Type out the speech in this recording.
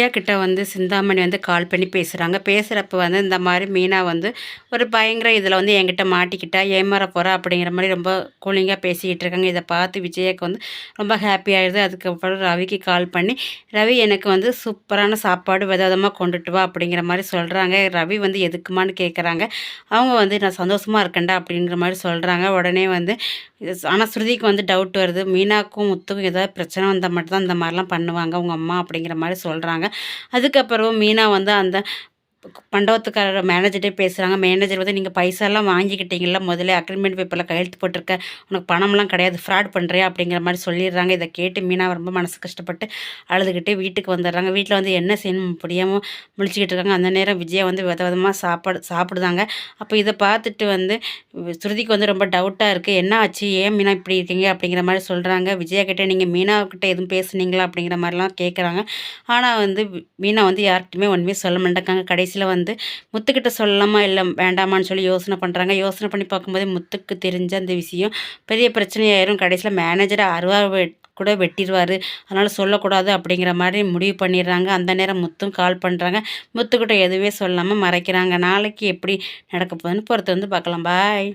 ஐயா கிட்ட வந்து சிந்தாமணி வந்து கால் பண்ணி பேசுகிறாங்க பேசுகிறப்ப வந்து இந்த மாதிரி மீனா வந்து ஒரு பயங்கர இதில் வந்து என்கிட்ட மாட்டிக்கிட்டா ஏமாற போகிறா அப்படிங்கிற மாதிரி ரொம்ப கூலிங்காக பேசிக்கிட்டு இருக்காங்க. இதை பார்த்து விஜயாக்கு வந்து ரொம்ப ஹாப்பி ஆயிடுது. அதுக்கப்புறம் ரவிக்கு கால் பண்ணி ரவி எனக்கு வந்து சூப்பரான சாப்பாடு விதவிதமாக கொண்டுட்டு வா அப்படிங்கிற மாதிரி சொல்கிறாங்க ரவி வந்து எதுக்குமான்னு கேட்குறாங்க அவங்க வந்து நான் சந்தோஷமாக இருக்கேன்டா அப்படிங்கிற மாதிரி சொல்கிறாங்க உடனே வந்து ஆனால் ஸ்ருதிக்கு வந்து டவுட் வருது. மீனாக்கும் முத்துக்கும் ஏதாவது பிரச்சனை வந்தால் மட்டும்தான் இந்த மாதிரிலாம் பண்ணுவாங்க. உங்கள் அம்மா அப்படிங்கிற மாதிரி சொல்கிறாங்க அதுக்கப்புறம் மீனா வந்து அந்த மண்டபத்துக்கார மேனேஜர்கிட்டே பேசுகிறாங்க மேனேஜர் வந்து நீங்கள் பைசாலாம் வாங்கிக்கிட்டீங்களா முதல்ல அக்ரிமெண்ட் பேப்பரில் கையெழுத்து போட்டிருக்க. உனக்கு பணம்லாம் கிடையாது. ஃப்ராட் பண்ணுறியா அப்படிங்கிற மாதிரி சொல்லிடுறாங்க. இதை கேட்டு மீனா ரொம்ப மனசு கஷ்டப்பட்டு அழுதுகிட்டே வீட்டுக்கு வந்துடுறாங்க. வீட்டில் வந்து என்ன செய்யணும்? முடியாமல் முழிச்சிக்கிட்டு இருக்காங்க. அந்த நேரம் விஜயா வந்து வித விதமாக சாப்பாடு சாப்பிடுதாங்க. அப்போ இதை பார்த்துட்டு வந்து ஸ்ருதிக்கு வந்து ரொம்ப டவுட்டாக இருக்குது என்ன ஆச்சு? ஏன் மீனா இப்படி இருக்கீங்க? அப்படிங்கிற மாதிரி சொல்கிறாங்க விஜயா கிட்டே நீங்கள் மீனாக்கிட்ட எதுவும் பேசுனீங்களா? அப்படிங்கிற மாதிரிலாம் கேட்குறாங்க ஆனால் வந்து மீனா வந்து யார்கிட்டையுமே ஒன்றுமே சொல்ல மாட்டேங்காங்க. கடைசி கடைசியில் வந்து முத்துக்கிட்ட சொல்லலாமா இல்லை வேண்டாமான்னு சொல்லி யோசனை பண்ணுறாங்க யோசனை பண்ணி பார்க்கும்போது முத்துக்கு தெரிஞ்ச அந்த விஷயம் பெரிய பிரச்சனையாயிரும். கடைசியில் மேனேஜரை அருவா கூட வெட்டிடுவார் அதனால் சொல்லக்கூடாது அப்படிங்கிற மாதிரி முடிவு பண்ணிடுறாங்க. அந்த நேரம் முத்தும் கால் பண்ணுறாங்க முத்துக்கிட்ட எதுவே சொல்லாமல் மறைக்கிறாங்க. நாளைக்கு எப்படி நடக்க போகுதுன்னு பொறுத்து வந்து பார்க்கலாம். பாய்